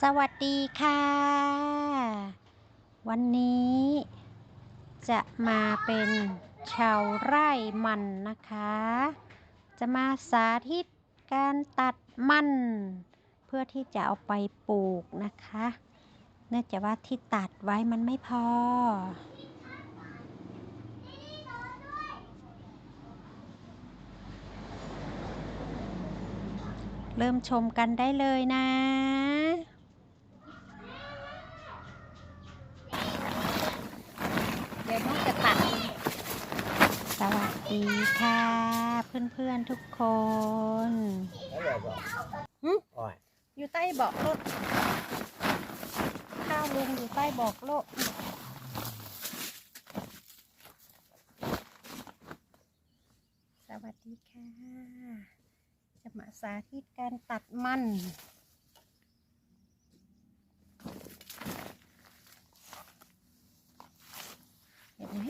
สวัสดีค่ะ วันนี้จะมาเป็นชาวไร่มันนะคะ จะมาสาธิตการตัดมัน เพื่อที่จะเอาไปปลูกนะคะ เนื่องจากว่าที่ตัดไว้มันไม่พอ เริ่มชมกันได้เลยนะ เดี๋ยวน้องจะตัด สวัส ดีค่ะเพื่อนๆทุกคนแล้วบอกหึโอ้ยอยู่ใต้เบาะรถ ข้าวลุงอยู่ใต้เบาะรถสวัสดีค่ะ จะมาสาธิตการตัดมัน เห็นไหม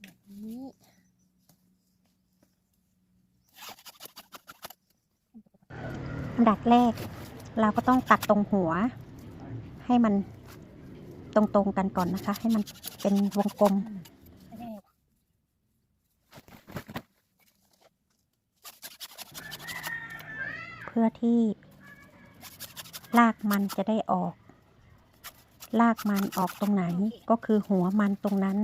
แบบนี้ อันดับแรก เราก็ต้องตัดตรงหัว ให้มันตรงๆกันก่อนนะคะ ให้มันเป็นวงกลมเพื่อที่รากมันจะได้ออกรากมันออกตรงไหนก็คือหัวมันตรงนั้น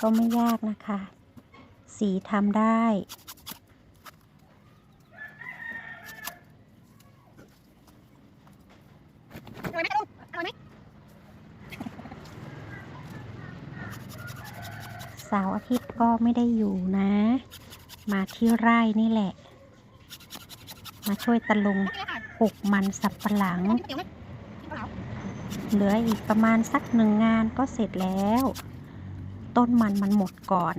ก็ไม่ยากนะคะ สีทำได้ สาร์อาทิตย์ก็ไม่ได้อยู่นะ มาที่ไร่นี่แหละ มาช่วยตะลุงปลูกมันสับปะหลัง เหลืออีกประมาณสักหนึ่งงานก็เสร็จแล้ว ต้นมันมันหมดก่อน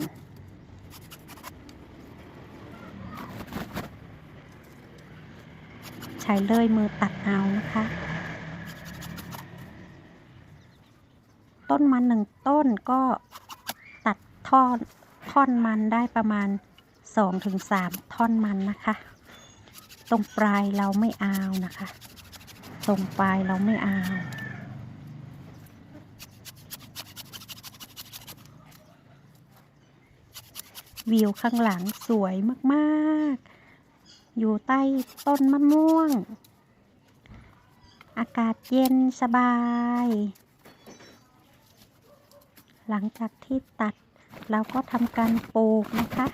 ใช้เลยมือตัดเอานะคะ ต้นมันหนึ่งต้นก็ตัดท่อนท่อนมันได้ประมาณสองถึงสามท่อนมันนะคะ ตรงปลายเราไม่เอานะคะ ตรงปลายเราไม่เอา วิวข้างหลังสวยมากๆ อยู่ใต้ต้นมะม่วง อากาศเย็นสบาย หลังจากที่ตัดเราก็ทำการปลูกนะคะ